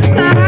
Bye.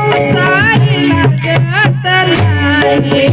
संसारी लागत नाही